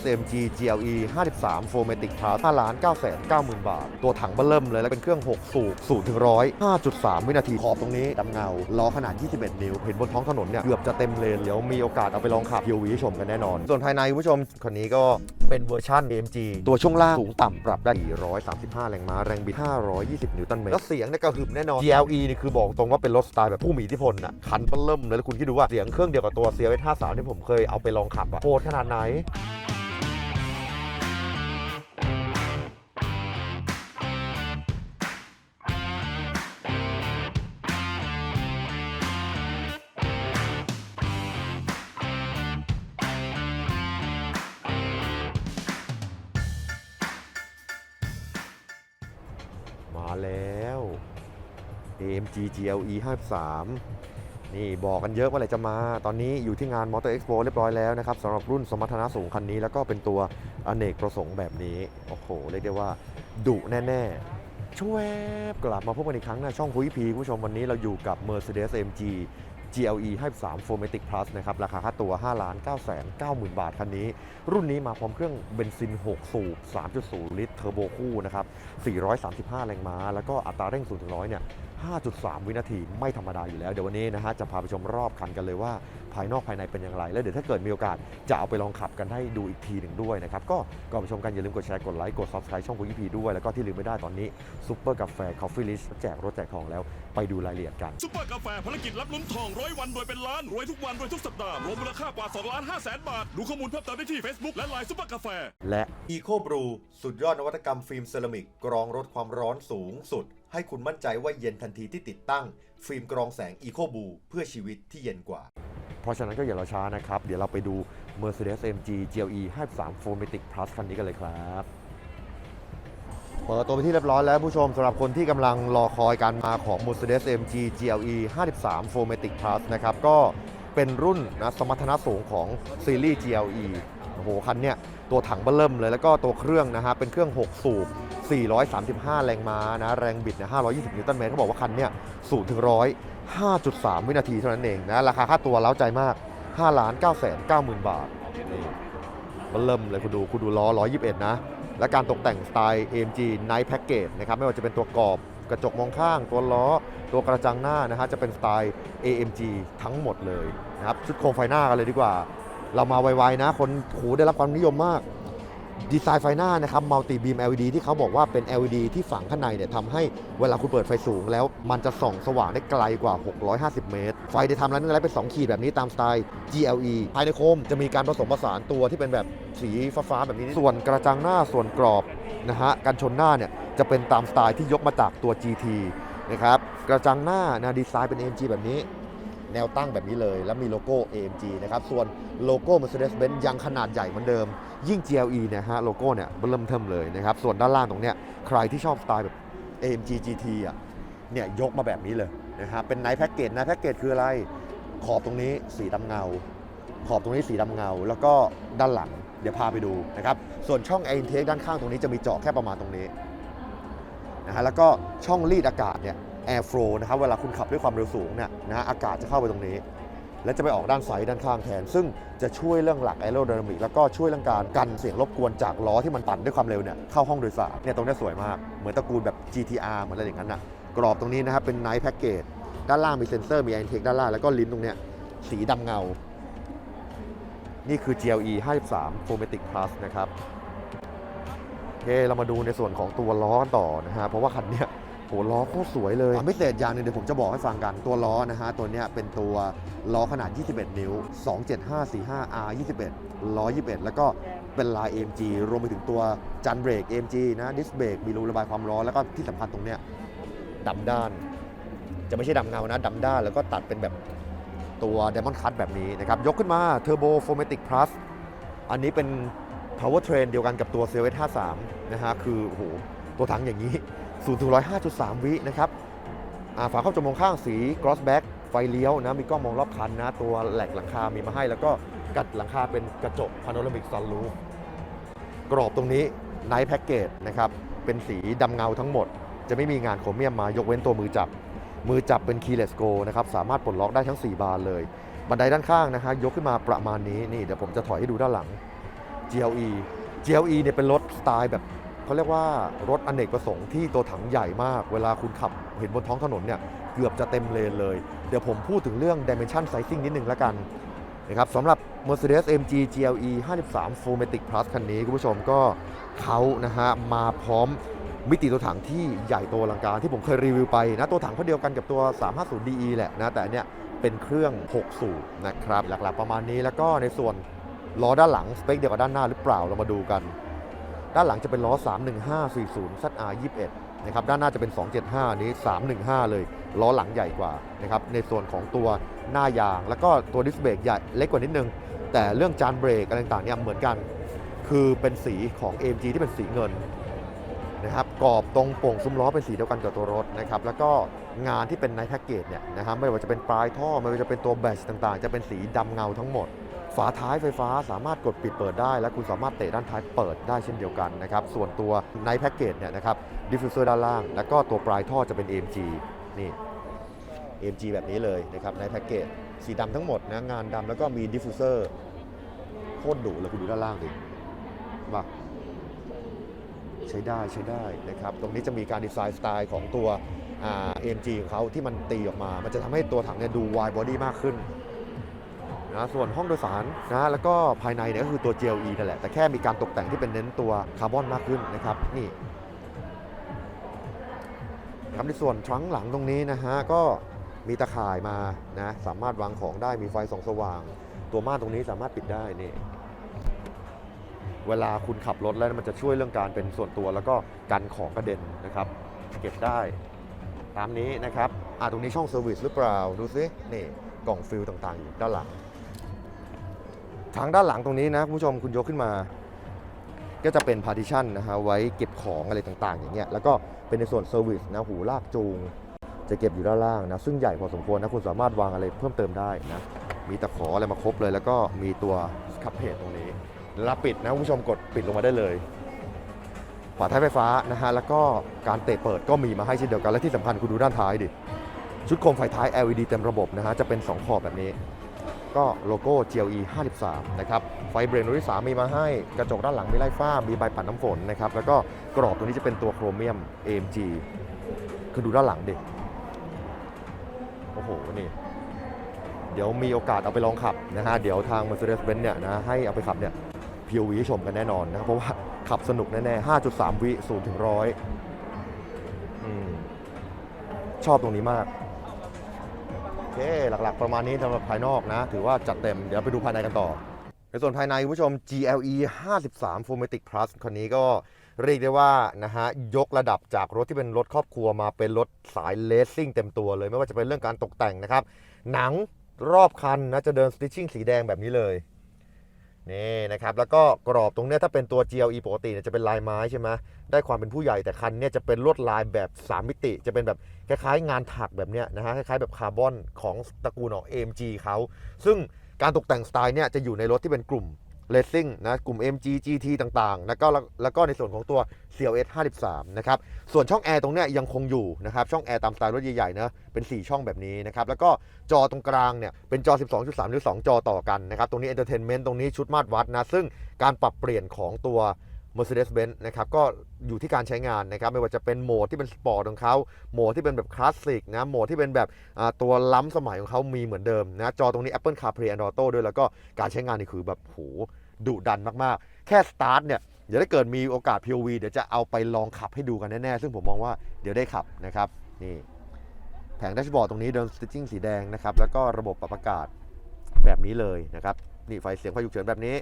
SMG GLE 53 4matic Plus 5ล้าน9 9หมื่นบาท ตัวถังเบิ่มเลย แล้วเป็นเครื่อง 6 สูบ0ถึง100 5.3 วินาที ขอบตรงนี้ดำเงา ล้อขนาด 21 นิ้ว เห็นบนท้องถนนเนี่ย เกือบจะเต็มเลน เดี๋ยวมีโอกาสเอาไปลองขับ POV ชมกันแน่นอน ส่วนภายในคุณผู้ชม คันนี้ก็เป็นเวอร์ชัน AMG ตัวช่วงล่างสูงต่ำปรับได้ 435 แรงม้า แรงบิด 520 นิวตันเมตร แล้วเสียงเนี่ยกระหึ่มแน่นอน GLE นี่คือบอกตรงว่าเป็นรถสไตล์แบบผู้มีอิทธิพลน่ะ คันเบิ่มเลยแล้วคุณคิดดูว่าเสียงเครื่องเดียวกับตัว CLS 53ที่ผมเคยเอาไปลองขับอะโหดขนาดไหน AMG GLE 53นี่บอกกันเยอะว่าอะไรจะมา ตอนนี้อยู่ที่งาน Motor Expo เรียบร้อยแล้วนะครับสำหรับรุ่นสมรรถนะสูงคันนี้ แล้วก็เป็นตัวอเนกประสงค์แบบนี้ โอ้โห เรียกได้ว่าดุแน่ ๆ ช่วยกลับมาพบกันอีกครั้งนะช่องคุยพีผู้ชมวันนี้เราอยู่กับ Mercedes AMG GLE 53 4matic Plus นะครับ ราคาค่าตัว 5 ล้าน9แสน9หมื่นบาท คันนี้ รุ่นนี้มาพร้อมเครื่องเบนซิน 6 สูบ 3.0 ลิตร เทอร์โบคู่นะครับ 435 แรงม้า แล้วก็อัตราเร่ง0ถึง100 เนี่ย5.3 วินาทีไม่ธรรมดาอยู่แล้ว เดี๋ยววันนี้นะฮะจะพาไปชมรอบคันกันเลยว่า ภายนอกภายในเป็นอย่างไร แล้วเดี๋ยวถ้าเกิดมีโอกาสจะเอาไปลองขับกันให้ดูอีกทีหนึ่งด้วยนะครับ ก็ก่อนไปชมกันอย่าลืมกดแชร์กดไลค์กด subscribe ช่องคุยพีด้วย แล้วก็ที่ลืมไม่ได้ตอนนี้ซุปเปอร์กาแฟคอฟฟี่ลิชแจกรถแจกทองแล้วไปดูรายละเอียดกันซุปเปอร์กาแฟภารกิจรับลุ้นทองร้อยวันรวยเป็นล้านรวยทุกวันรวยทุกสัปดาห์รวมมูลค่ากว่า2ล้าน5แสนบาทดูข้อมูลเพิ่มเติมได้ที่ Facebook และ Line ซุปเปอร์กาแฟและ Eco Brew สุดยอดนวัตกรรมฟิล์มเซรามิกกรองลดความร้อนสูงสุด ให้คุณมั่นใจว่าเย็นทันทีที่ติดตั้ง ฟิล์มกรองแสง Eco Brew เพื่อชีวิตที่เย็นกว่า เพราะฉะนั้นก็อย่ารอช้านะครับ เดี๋ยวเราไปดู Mercedes AMG GLE 53 4matic Plus คันนี้กันเลยครับเปิดตัวไปที่เรียบร้อยแล้วผู้ชมสำหรับคนที่กำลังรอคอยการมาของ Mercedes AMG GLE 53 4matic Plus นะครับก็เป็นรุ่นนะสมรรถนะสูงของซีรีส์ GLE โอ้โหคันเนี้ยตัวถังเบลเริ่มเลยแล้วก็ตัวเครื่องนะฮะเป็นเครื่อง 6 สูบ 435 แรงม้านะแรงบิดเนี่ย520 นิวตันเมตรเขาบอกว่าคันเนี้ยสูถึงร้อย5.3 วินาทีเท่านั้นเองนะราคาค่าตัวเล้าใจมาก5ล้าน9แสน9หมื่นบาทนี่เบลเริ่มเลยคุณดูคุณดูล้อ 121 นะ และการตกแต่งสไตล์ AMG Night Package นะครับไม่ว่าจะเป็นตัวกรอบกระจกมองข้าง ตัวล้อ ตัวกระจังหน้านะฮะจะเป็นสไตล์ AMG ทั้งหมดเลยนะครับชุดโคมไฟหน้ากันเลยดีกว่า เรามาไวๆนะ คนขูได้รับความนิยมมาก ดีไซน์ไฟหน้านะครับมัลติบีม LED ที่เขาบอกว่าเป็น LED ที่ฝังข้างในเนี่ยทำให้เวลาคุณเปิดไฟสูงแล้วมันจะส่องสว่างได้ไกลกว่า 650 เมตร ไฟได้ทำแล้วนั่นแล้วเป็น 2 ขีดแบบนี้ตามสไตล์ GLE ภายในโคมจะมีการผสมผสานตัวที่เป็นแบบสีฟ้าๆแบบนี้ ส่วนกระจังหน้าส่วนกรอบนะฮะกันชนหน้าเนี่ยจะเป็นตามสไตล์ที่ยกมาจากตัว GT นะครับกระจังหน้านะดีไซน์เป็น AMG แบบนี้แนวตั้งแบบนี้เลย แล้วมีโลโก้ AMG นะครับ ส่วนโลโก้ Mercedes-Benz ยังขนาดใหญ่เหมือนเดิม ยิ่ง GLE เนี่ยฮะโลโก้เนี่ยเริ่มเทิมเลยนะครับ ส่วนด้านล่างตรงเนี้ยใครที่ชอบสไตล์แบบ AMG GT อะเนี่ยยกมาแบบนี้เลยนะครับเป็นไนท์แพ็กเกจไนท์แพ็กเกจคืออะไร ขอบตรงนี้สีดำเงา ขอบตรงนี้สีดำเงา แล้วก็ด้านหลังเดี๋ยวพาไปดูนะครับส่วนช่อง air intake ด้านข้างตรงนี้จะมีเจาะแค่ประมาณตรงนี้นะฮะแล้วก็ช่องรีดอากาศเนี่ย air flow นะครับเวลาคุณขับด้วยความเร็วสูงเนี่ยนะอากาศจะเข้าไปตรงนี้ และจะไปออกด้านไซด์ด้านข้างแทน ซึ่งจะช่วยเรื่องหลัก aerodynamic แล้วก็ช่วยเรื่องการกันเสียงรบกวนจากล้อที่มันปั่นด้วยความเร็วเนี่ยเข้าห้องโดยสารเนี่ยตรงนี้สวยมากเหมือนตระกูลแบบ GTR เหมือนอะไรอย่างนั้นนะกรอบตรงนี้นะครับเป็น night package ด้านล่างมีเซ็นเซอร์มี air intake ด้านล่างแล้วก็ลิ้นตรงเนี้ยสีดำเงา นี่คือ GLE 53 4matic Plus นะครับโอเคเรามาดูในส่วนของตัวล้อกันต่อนะฮะเพราะว่าคันเนี้ย โหล้อโคตรสวยเลยไม่เศษอย่างหนึงเดี๋ยวผมจะบอกให้ฟังกันตัวล้อนะฮะตัวเนี้ยเป็นตัวล้อขนาด 21 นิ้ว 27545 R 21 121 แล้วก็เป็นลาย AMG รวมไปถึงตัวจันเบรก AMG นะดิสเบรกมีรูระบายความร้อน แล้วก็ที่สำคัญตรงเนี้ยดำด้าน จะไม่ใช่ดำเงานะดำด้านแล้วก็ตัดเป็นแบบตัว Diamond Cut แบบนี้นะครับ ยกขึ้นมา Turbo 4matic Plus อันนี้เป็น power train เดียวกันกับตัว c l s 53นะฮะ คือโอ้โห ตัวถังอย่างนี้ 0ถึง105.3 วินะครับฝาครอบจมูกข้างสี cross back ไฟเลี้ยวนะ มีกล้องมองรอบคันนะ ตัวแหลกหลังคา มีมาให้ แล้วก็กัดหลังคาเป็นกระจก panoramic sunroof กรอบตรงนี้ night package นะครับ เป็นสีดำเงาทั้งหมด จะไม่มีงานโครเมียมมายกเว้นตัวมือจับ มือจับเป็น keyless go นะครับ สามารถปลดล็อกได้ทั้ง 4 บานเลย บันไดด้านข้างนะฮะยกขึ้นมาประมาณนี้ นี่เดี๋ยวผมจะถอยให้ดูด้านหลัง GLE GLE เนี่ยเป็นรถสไตล์แบบ เขาเรียกว่ารถอเนกประสงค์ที่ตัวถังใหญ่มาก เวลาคุณขับเห็นบนท้องถนนเนี่ยเกือบจะเต็มเลนเลย เดี๋ยวผมพูดถึงเรื่อง dimension sizing นิดนึงแล้วกันนะครับสำหรับ Mercedes AMG GLE 53 Fullmatic Plus คันนี้คุณผู้ชมก็เขานะฮะมาพร้อมมิติตัวถังที่ใหญ่โตอลังการที่ผมเคยรีวิวไปนะตัวถังเขาเดียวกันกับตัว 350 DE แหละนะแต่อันเนี้ยเป็นเครื่อง 6 สูบนะครับ หลักๆประมาณนี้แล้วก็ในส่วนล้อด้านหลังสเปคเดียวกับด้านหน้าหรือเปล่าเรามาดูกัน ด้านหลังจะเป็นล้อ 31540 ZR 21นะครับ ด้านหน้าจะเป็น 275 นี้ 315 เลย ล้อหลังใหญ่กว่านะครับ ในส่วนของตัวหน้ายาง แล้วก็ตัวดิสเบรกใหญ่เล็กกว่านิดนึง แต่เรื่องจานเบรกอะไรต่างๆเนี่ยเหมือนกัน คือเป็นสีของ AMG ที่เป็นสีเงินนะครับกรอบตรงโป่งซุ้มล้อเป็นสีเดียวกันกับตัวรถนะครับ แล้วก็งานที่เป็นในแพ็กเกจเนี่ยนะครับไม่ว่าจะเป็นปลายท่อ ไม่ว่าจะเป็นตัวแบชต่างๆ จะเป็นสีดำเงาทั้งหมด ฝาท้ายไฟฟ้าสามารถกดปิดเปิดได้ และคุณสามารถเตะด้านท้ายเปิดได้เช่นเดียวกันนะครับ ส่วนตัวในแพ็กเกจเนี่ยนะครับดิฟฟิวเซอร์ด้านล่าง แล้วก็ตัวปลายท่อจะเป็น AMG นี่ AMG แบบนี้เลยนะครับในแพ็กเกจสีดำทั้งหมดนะงานดำแล้วก็มีดิฟฟิวเซอร์โคตรดุเลยคุณดูด้านล่างดิว่าใช้ได้ใช้ได้นะครับ ตรงนี้จะมีการดีไซน์สไตล์ของตัวอ่า AMG ของเขาที่มันตีออกมา มันจะทำให้ตัวถังเนี่ยดู wide body มากขึ้น นะส่วนห้องโดยสารนะแล้วก็ภายในเนี่ยก็คือตัว GLE นั่นแหละ แต่แค่มีการตกแต่งที่เป็นเน้นตัวคาร์บอนมากขึ้นนะครับนี่ครับในส่วนทรังหลังตรงนี้นะฮะก็มีตะข่ายมานะสามารถวางของได้มีไฟส่องสว่าง ตัวม่านตรงนี้สามารถปิดได้นี่เวลาคุณขับรถแล้วมันจะช่วยเรื่องการเป็นส่วนตัวแล้วก็กันของกระเด็นนะครับ เก็บได้ ตามนี้นะครับอ่าตรงนี้ช่องเซอร์วิสหรือเปล่า ดูซินี่กล่องฟิลต่างๆอยู่ด้านหลัง ทางด้านหลังตรงนี้นะคุณผู้ชมคุณยกขึ้นมา ก็จะเป็นพาร์ติชันนะฮะไว้เก็บของอะไรต่างๆ อย่างเงี้ยแล้วก็เป็นในส่วนเซอร์วิสนะหูลากจูง จะเก็บอยู่ด้านล่างนะซึ่งใหญ่พอสมควรนะคุณสามารถวางอะไรเพิ่มเติมได้นะมีตะขออะไรมาครบเลย แล้วก็มีตัวคัพเพจตรงนี้เวลาปิดนะคุณผู้ชมกดปิดลงมาได้เลยฝาท้ายไฟฟ้านะฮะแล้วก็การเตะเปิดก็มีมาให้เช่นเดียวกันและที่สำคัญคุณดูด้านท้ายดิชุดโคมไฟท้าย LED เต็มระบบนะฮะจะเป็นสองขอบแบบนี้ ก็โลโก้ GLE 53 นะครับ ไฟเบรกดวงที่ 3 มีมาให้ กระจกด้านหลังมีไล่ฟ้า มีใบปัดน้ำฝนนะครับ แล้วก็กรอบตัวนี้จะเป็นตัวโครเมียม AMG คือดูด้านหลังดิ โอ้โห นี่ เดี๋ยวมีโอกาสเอาไปลองขับนะฮะ เดี๋ยวทาง Mercedes-Benz เนี่ยนะ ให้เอาไปขับเนี่ย POV ให้ชมกันแน่นอนนะ เพราะว่าขับสนุกแน่ๆ 5.3 วิ0ถึง100อืมชอบตรงนี้มาก เค หลักๆ ประมาณนี้สำหรับภายนอกนะ ถือว่าจัดเต็ม เดี๋ยวไปดูภายในกันต่อ ในส่วนภายในคุณผู้ชม GLE 53 Formatic Plus คันนี้ก็เรียกได้ว่านะฮะยกระดับจากรถที่เป็นรถครอบครัวมาเป็นรถสายเลสซิ่งเต็มตัวเลย ไม่ว่าจะเป็นเรื่องการตกแต่งนะครับ หนังรอบคันนะจะเดินสติชชิ่งสีแดงแบบนี้เลย นี่นะครับแล้วก็กรอบตรงนี้ถ้าเป็นตัว GLE ปกติเนี่ยจะเป็นลายไม้ใช่ไหมได้ความเป็นผู้ใหญ่แต่คันเนี่ยจะเป็นลวดลายแบบ 3 มิติ จะเป็นแบบคล้ายๆ งานถักแบบเนี้ยนะฮะคล้ายๆแบบคาร์บอนของตระกูลของ AMG เขาซึ่งการตกแต่งสไตล์เนี่ยจะอยู่ในรถที่เป็นกลุ่ม เลสซิ่งนะกลุ่ม MG GT ต่างๆ แล้วก็แล้วก็ในส่วนของตัว CLS 53 นะครับ ส่วนช่องแอร์ตรงเนี้ยยังคงอยู่นะครับ ช่องแอร์ตามสไตล์รถใหญ่ๆนะเป็น 4 ช่องแบบนี้นะครับ แล้วก็จอตรงกลางเนี่ยเป็นจอ 12.3หรือ2จอต่อกันนะครับ ตรงนี้ Entertainment ตรงนี้ชุดมาตรวัดนะ ซึ่งการปรับเปลี่ยนของตัว Mercedes-Benz นะครับก็อยู่ที่การใช้งานนะครับไม่ว่าจะเป็นโหมดที่เป็นสปอร์ตของเขาโหมดที่เป็นแบบคลาสสิกนะโหมดที่เป็นแบบตัวล้ำสมัยของเขามีเหมือนเดิมนะจอตรงนี้ Apple CarPlay and Auto ด้วยแล้วก็การใช้งานนี่คือแบบโหดุดันมากๆ แค่สตาร์ทเนี่ยเดี๋ยวถ้าเกิดมีโอกาส POV เดี๋ยวจะเอาไปลองขับให้ดูกันแน่ๆ ซึ่งผมมองว่าเดี๋ยวได้ขับนะครับนี่แผงแดชบอร์ดตรงนี้เดินสติ t ชิ่งสีแดงนะครับแล้วก็ระบบปรับอากาศแบบนี้เลยนะครับนี่ไฟเสียงไฟฉุกเฉินแบบนี้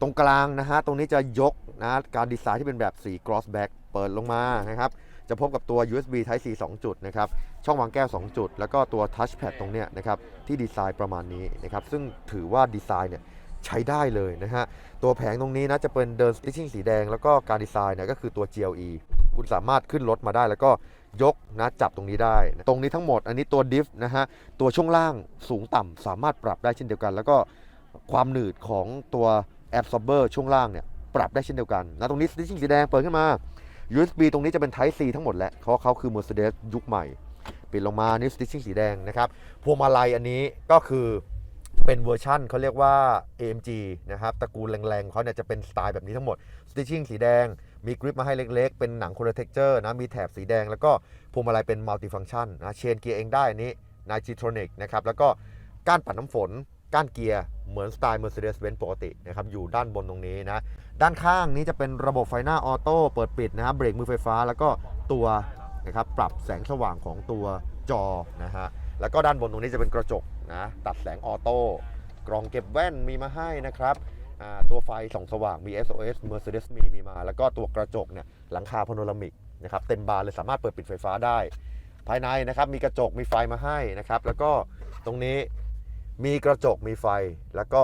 ตรงกลางนะฮะตรงนี้จะยกนะการดีไซน์ที่เป็นแบบสี cross back เปิดลงมานะครับจะพบกับตัว USB Type C 2 จุดนะครับ ช่องวางแก้ว 2 จุด แล้วก็ตัว touchpad ตรงเนี้ยนะครับ ที่ดีไซน์ประมาณนี้นะครับ ซึ่งถือว่าดีไซน์เนี่ยใช้ได้เลยนะฮะ ตัวแผงตรงนี้นะจะเป็นเดิน stitching สีแดง แล้วก็การดีไซน์เนี่ยก็คือตัว GLE คุณสามารถขึ้นรถมาได้แล้วก็ยกนะจับตรงนี้ได้ ตรงนี้ทั้งหมดอันนี้ตัวดิฟนะฮะ ตัวช่วงล่างสูงต่ำสามารถปรับได้เช่นเดียวกัน แล้วก็ความหนืดของตัว absorber ช่วงล่างเนี่ยปรับได้เช่นเดียวกันนะตรงนี้ stitching สีแดงเปิดขึ้นมา USB ตรงนี้จะเป็น Type C ทั้งหมดแหละเพราะเขาคือ Mercedes ยุคใหม่ปิดลงมานี่ stitching สีแดงนะครับพวงมาลัยอันนี้ก็คือเป็นเวอร์ชั่นเขาเรียกว่า AMG นะครับตระกูลแรงๆเขาเนี่ยจะเป็นสไตล์แบบนี้ทั้งหมดสติชิ่งสีแดงมีกริปมาให้เล็กๆ เป็นหนังคนละเท็กเจอร์นะ มีแถบสีแดง แล้วก็พวงมาลัยเป็นมัลติฟัง c t ชันนะ เชนเกียร์เองได้อันนี้นายจิทรอนิกนะครับ แล้วก็ก้านปัดน้ำฝน ก้านเกียร์เหมือนสไตล์ Mercedes-Benz ปกตินะครับอยู่ด้านบนตรงนี้นะ ด้านข้างนี้จะเป็นระบบไฟหน้าออโต้เปิดปิดนะครับเบรกมือไฟฟ้า แล้วก็ตัวนะครับปรับแสงสว่างของตัวจอนะฮะแล้วก็ด้านบนตรงนี้จะเป็นกระจกนะตัดแสงออโต้กรองเก็บแว่นมีมาให้นะครับตัวไฟส่องสว่างมี SOS Mercedes มีมีมา แล้วก็ตัวกระจกเนี่ยหลังคาพโนรามิกนะครับเต็มบานเลยสามารถเปิดปิดไฟฟ้าได้ ภายในนะครับมีกระจกมีไฟมาให้นะครับแล้วก็ตรงนี้ มีกระจกมีไฟแล้วก็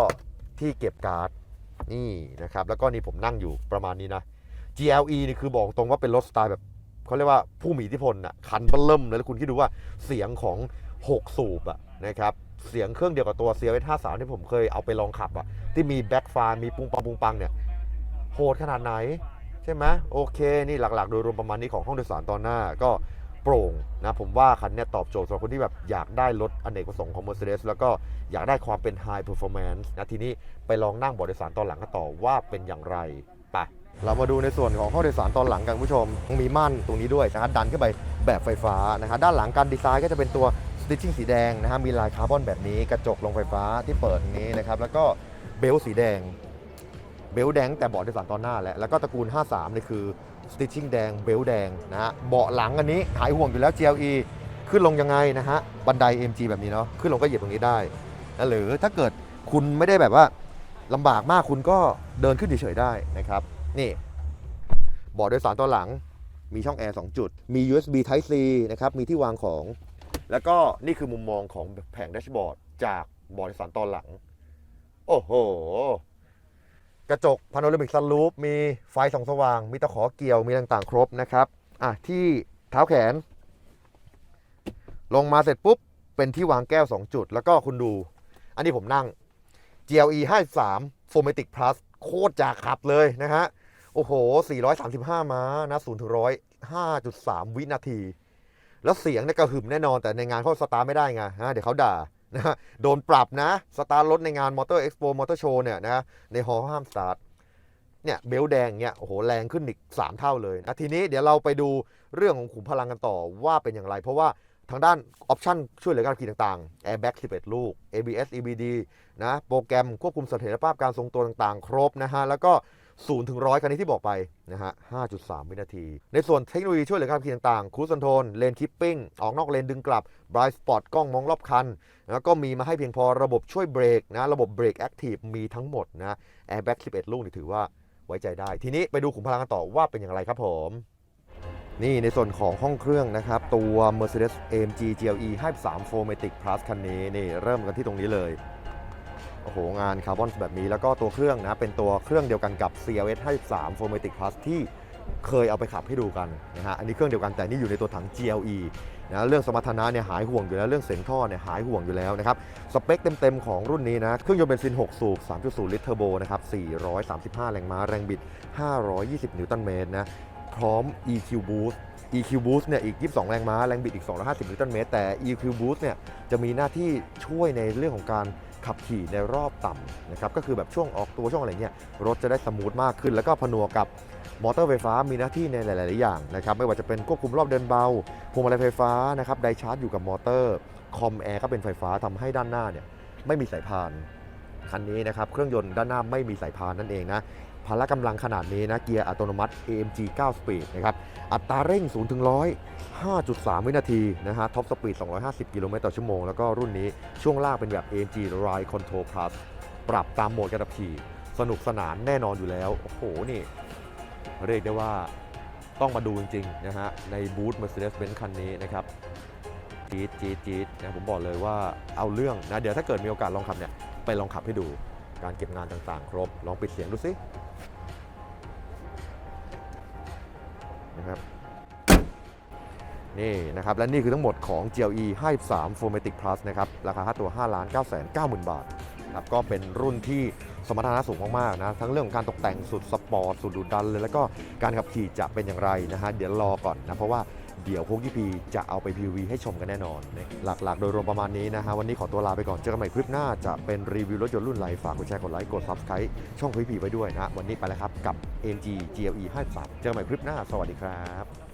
ที่เก็บการ์ดนี่นะครับ แล้วก็นี่ผมนั่งอยู่ประมาณนี้นะ GLE นี่คือบอกตรงว่าเป็นรถสไตล์แบบเขาเรียกว่าผู้มีอิทธิพลน่ะคันเบิ่มเลยแล้วคุณคิดดูว่าเสียงของ 6 สูบอะนะครับเสียงเครื่องเดียวกับตัว CLS 53ที่ผมเคยเอาไปลองขับอะที่มีแบ็คไฟร์มีปุงปังปุงปังเนี่ยโหดขนาดไหน ใช่ไหมโอเค นี่หลักๆ โดยรวมประมาณนี้ของห้องโดยสารตอนหน้าก็ โปร่งนะผมว่าคันนี้ตอบโจทย์สำหรับคนที่แบบอยากได้รถอเนกประสงค์ของ Mercedes แล้วก็อยากได้ความเป็น High Performance นะทีนี้ไปลองนั่งเบาะโดยสารตอนหลังกันต่อว่าเป็นอย่างไรไปเรามาดูในส่วนของห้องโดยสารตอนหลังกันคุณผู้ชม มีม่านตรงนี้ด้วยนะครับดันขึ้นไปแบบไฟฟ้านะฮะด้านหลังการดีไซน์ก็จะเป็นตัวสติชชิ่งสีแดงนะฮะมีลายคาร์บอนแบบนี้กระจกลงไฟฟ้าที่เปิดนี้นะครับแล้วก็เบลสีแดง เบลแดงแต่เบาะโดยสารตอนหน้าแหละแล้วก็ตระกูล 53นี่คือ สติชชิ่งแดงเบลต์แดงนะฮะเบาะหลังอันนี้หายห่วงอยู่แล้ว GLE ขึ้นลงยังไงนะฮะบันได MG แบบนี้เนาะขึ้นลงก็เหยียบตรงนี้ได้นะหรือถ้าเกิดคุณไม่ได้แบบว่าลำบากมากคุณก็เดินขึ้นเฉยๆได้นะครับ นี่เบาะโดยสารตอนหลังมีช่องแอร์2จุด มี USB Type C นะครับ มีที่วางของ แล้วก็นี่คือมุมมองของแผงแดชบอร์ดจากบอร์ดโดยสารตอนหลัง โอ้โห กระจกพาโนรามิกซันรูฟมีไฟส่องสว่าง มีตะขอเกี่ยวมีต่างๆ ครบนะครับอะที่เท้าแขน ลงมาเสร็จปุ๊บ เป็นที่วางแก้ว 2 จุด แล้วก็คุณดู อันนี้ผมนั่ง GLE 53 Formatic Plus โคตรจากขับเลยนะฮะ โอ้โห 435 ม้านะ0ถึง100 5.3 วินาที แล้วเสียงเนี่ยกระหึ่มแน่นอนแต่ในงานเขาสตาร์ไม่ได้ไงฮะเดี๋ยวเขาด่า นะโดนปรับนะสตาร์รถในงานมอเตอร์เอ็กซ์โปมอเตอร์โชว์เนี่ยนะในฮอลห้ามสตาร์ทเนี่ยเบลต์แดงเนี่ยโอ้โหแรงขึ้นอีก 3 เท่าเลยนะทีนี้เดี๋ยวเราไปดูเรื่องของขุมพลังกันต่อว่าเป็นอย่างไร เพราะว่าทางด้านออปชันช่วยเหลือการขับขี่ต่างๆ Airbag 11 ลูก ABS EBD นะโปรแกรมควบคุมเสถียรภาพการทรงตัวต่างๆ ครบนะฮะ แล้วก็ 0ถึง100คันนี้ที่บอกไปนะฮะ 5.3 วินาที ในส่วนเทคโนโลยีช่วยเหลือการขับขี่ต่างๆ Cruise Control เลนคิปปิ้ง ออกนอกเลนดึงกลับ Blind Spot กล้องมองรอบคัน แล้วก็มีมาให้เพียงพอระบบช่วยเบรกนะ ระบบเบรกแอคทีฟมีทั้งหมดนะ Airbag 11 ลูกนี่ถือว่าไว้ใจได้ ทีนี้ไปดูขุมพลังกันต่อว่าเป็นอย่างไรครับผม นี่ในส่วนของห้องเครื่องนะครับ ตัว Mercedes AMG GLE 53 4matic Plus คันนี้นี่เริ่มกันที่ตรงนี้เลย โอ้โหงานคาร์บอนแบบนี้ แล้วก็ตัวเครื่องนะเป็นตัวเครื่องเดียวกันกับ CLS 53 4matic Plus ที่เคยเอาไปขับให้ดูกันนะฮะอันนี้เครื่องเดียวกันแต่นี่อยู่ในตัวถัง GLE นะเรื่องสมรรถนะเนี่ยหายห่วงอยู่แล้วเรื่องเสียงท่อเนี่ยหายห่วงอยู่แล้วนะครับสเปคเต็มๆของรุ่นนี้นะเครื่องยนต์เบนซิน 6 สูบ 3.0 ลิตรเทอร์โบนะครับ 435 แรงม้าแรงบิด 520 นิวตันเมตรนะพร้อม EQ Boost EQ Boost เนี่ยอีก 22 แรงม้าแรงบิดอีก 250 นิวตันเมตรแต่ EQ Boost เนี่ยจะมีหน้าที่ช่วยในเรื่องของการ ขับขี่ในรอบต่ำนะครับก็คือแบบช่วงออกตัวช่วงอะไรเงี้ยรถจะได้สมูทมากขึ้น แล้วก็ผนวกกับมอเตอร์ไฟฟ้ามีหน้าที่ในหลาย ๆ อย่างนะครับไม่ว่าจะเป็นควบคุมรอบเดินเบาพวงมาลัยไฟฟ้านะครับไดชาร์จอยู่กับมอเตอร์คอมแอร์ก็เป็นไฟฟ้าทำให้ด้านหน้าเนี่ยไม่มีสายพานคันนี้นะครับเครื่องยนต์ด้านหน้าไม่มีสายพานนั่นเองนะ พละกำลังขนาดนี้นะเกียร์อัตโนมัติ AMG 9 Speed นะครับอัตราเร่ง 0 ถึง 100 5.3 วินาทีนะฮะท็อปสปีด 250 กิโลเมตรต่อชั่วโมง แล้วก็รุ่นนี้ช่วงล่างเป็นแบบ AMG Ride Control Plus ปรับตามโหมดการขับขี่ สนุกสนานแน่นอนอยู่แล้ว โอ้โห นี่ เรียกได้ว่าต้องมาดูจริงๆนะฮะในบูธ Mercedes-Benz คันนี้นะครับจี๊ดจี๊ดจี๊ดนะผมบอกเลยว่าเอาเรื่องนะเดี๋ยวถ้าเกิดมีโอกาสลองขับเนี่ยไปลองขับให้ดูการเก็บงานต่างๆ ครบ ลองปิดเสียงดูสิ นะครับ นี่นะครับ และนี่คือทั้งหมดของ GLE 53 4matic Plus นะครับ ราคาค่าตัว 5 9 9 0 0 0 บาทครับก็เป็นรุ่นที่สมรรถนะสูงมากๆนะ ทั้งเรื่องของการตกแต่งสุดสปอร์ตสุดดุดันเลย แล้วก็การขับขี่จะเป็นอย่างไรนะฮะ เดี๋ยวรอก่อนนะ เพราะว่า เดี๋ยวโคกี้พีจะเอาไปพรีวิวให้ชมกันแน่นอนนะหลักๆ โดยรวมประมาณนี้นะฮะ วันนี้ขอตัวลาไปก่อน เจอกันใหม่คลิปหน้าจะเป็นรีวิวรถยนต์รุ่นไรฝากกดแชร์กดไลค์กด Subscribe ช่องคกี้พีไว้ด้วยนะ วันนี้ไปแล้วครับกับ MG GLE 53เจอกันใหม่คลิปหน้า สวัสดีครับ